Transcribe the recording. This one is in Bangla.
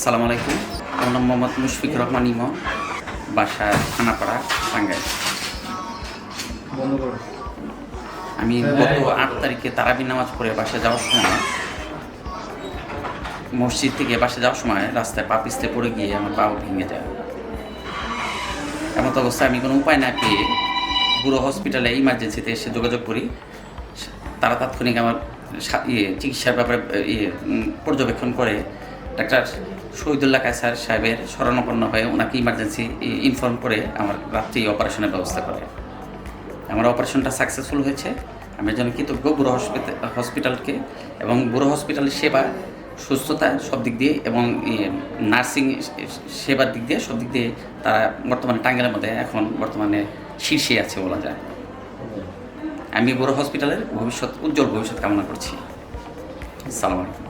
সালাম আলাইকুম। আমার নাম মোহাম্মদ মুশফিক রহমান ইমন বাসা খানাপাড়া টাঙ্গাইল। আমি গত আট তারিখে তারাবি নামাজ পড়ে বাসা যাওয়ার সময় মসজিদ থেকে বাসে যাওয়ার সময় রাস্তায় পা পিছতে পড়ে গিয়ে আমার পা ভেঙে যায়। এমন অবস্থায় আমি কোনো উপায় না পেয়ে পুরো হসপিটালে ইমার্জেন্সিতে এসে যোগাযোগ করি। তারা তাৎক্ষণিক আমার ইয়ে চিকিৎসার ব্যাপারে ইয়ে পর্যবেক্ষণ করে ডাক্তার শহীদুল্লাহ কায়সার সাহেবের শরণাপন্ন হয়ে ওনাকে ইমার্জেন্সি ইনফর্ম করে আমার রাত্রি অপারেশনের ব্যবস্থা করে। আমার অপারেশনটা সাকসেসফুল হয়েছে। আমি জন্য কৃতজ্ঞ বুড়ো হসপিটাল হসপিটালকে এবং বুড়ো হসপিটালের সেবা, সুস্থতা সব দিক দিয়ে এবং নার্সিং সেবার দিক দিয়ে সব দিক দিয়ে তারা বর্তমানে টাঙ্গাইলের মধ্যে এখন বর্তমানে শীর্ষে আছে বলা যায়। আমি বুড়ো হসপিটালের ভবিষ্যৎ, উজ্জ্বল ভবিষ্যৎ কামনা করছি। সালাম আলাইকুম।